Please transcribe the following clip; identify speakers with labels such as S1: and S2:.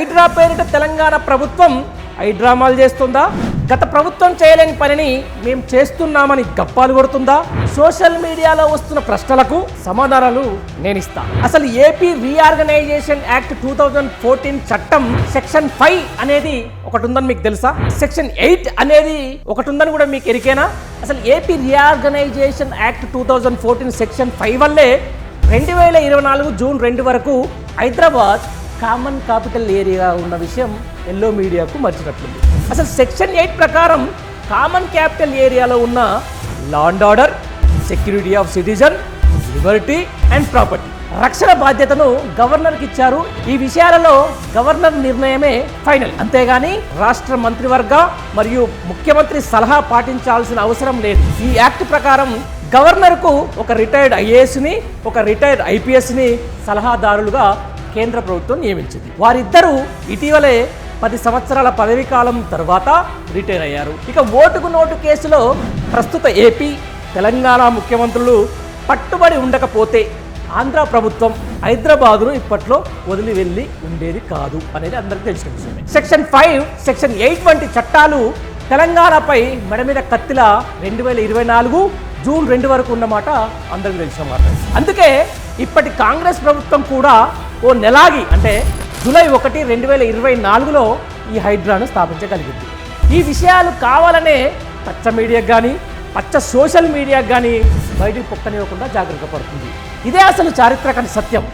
S1: హైడ్రా పేరిట తెలంగాణ ప్రభుత్వం హైడ్రామాలు చేస్తుందా? గత ప్రభుత్వం చేయలేని పనిని మేము చేస్తున్నామని గప్పాలు కొడుతుందా? సోషల్ మీడియాలో వస్తున్న ప్రశ్నలకు సమాధానాలు నేను ఇస్తా అసలు AP reorganisation act two thousand fourteen చట్టం సెక్షన్ ఫైవ్ అనేది ఒకటి ఉందని మీకు తెలుసా? సెక్షన్ ఎయిట్ అనేది ఒకటి ఉందని కూడా మీకు ఎరికేనా? అసలు AP reorganisation act two thousand fourteen section five వల్లే రెండు వేల ఇరవై నాలుగు జూన్ రెండు వరకు హైదరాబాద్ కామన్ క్యాపిటల్ ఏరియా ఉన్న విషయం ఎల్లో మీడియాకు మర్చినట్లుంది అసలు సెక్షన్ ఎయిట్ ప్రకారం కామన్ క్యాపిటల్ ఏరియాలో ఉన్న law and order security of citizen liberty and property రక్షణ బాధ్యతను గవర్నర్కి ఇచ్చారు. ఈ విషయాలలో గవర్నర్ నిర్ణయమే ఫైనల్ అంతేగాని రాష్ట్ర మంత్రివర్గ మరియు ముఖ్యమంత్రి సలహా పాటించాల్సిన అవసరం లేదు. ఈ యాక్ట్ ప్రకారం గవర్నర్కు ఒక రిటైర్డ్ ఐఏఎస్ని ఒక రిటైర్డ్ ఐపీఎస్ని సలహాదారులుగా కేంద్ర ప్రభుత్వం నియమించింది. వారిద్దరూ ఇటీవలే పది సంవత్సరాల పదవీ కాలం తర్వాత రిటైర్ అయ్యారు. ఇక ఓటుకు నోటు కేసులో ప్రస్తుత ఏపీ తెలంగాణ ముఖ్యమంత్రులు పట్టుబడి ఉండకపోతే ఆంధ్ర ప్రభుత్వం హైదరాబాదును ఇప్పట్లో వదిలి వెళ్ళి ఉండేది కాదు అనేది అందరికీ తెలిసిన విషయమే. సెక్షన్ ఫైవ్ సెక్షన్ ఎయిట్ వంటి చట్టాలు తెలంగాణపై మెడ మీద కత్తిల రెండు వేల ఇరవై నాలుగు జూన్ రెండు వరకు ఉన్నమాట అందరికి తెలిసిన మాట. అందుకే ఇప్పటి కాంగ్రెస్ ప్రభుత్వం కూడా ఓ నెలాగి అంటే జూలై ఒకటి రెండు వేల ఇరవై నాలుగులో ఈ హైడ్రాను స్థాపించగలిగింది. ఈ విషయాలు కావాలనే పచ్చ మీడియాకు కానీ పచ్చ సోషల్ మీడియాకు కానీ బయటికి పొక్కనివ్వకుండా జాగ్రత్త పడుతుంది. ఇదే అసలు చారిత్రక సత్యం.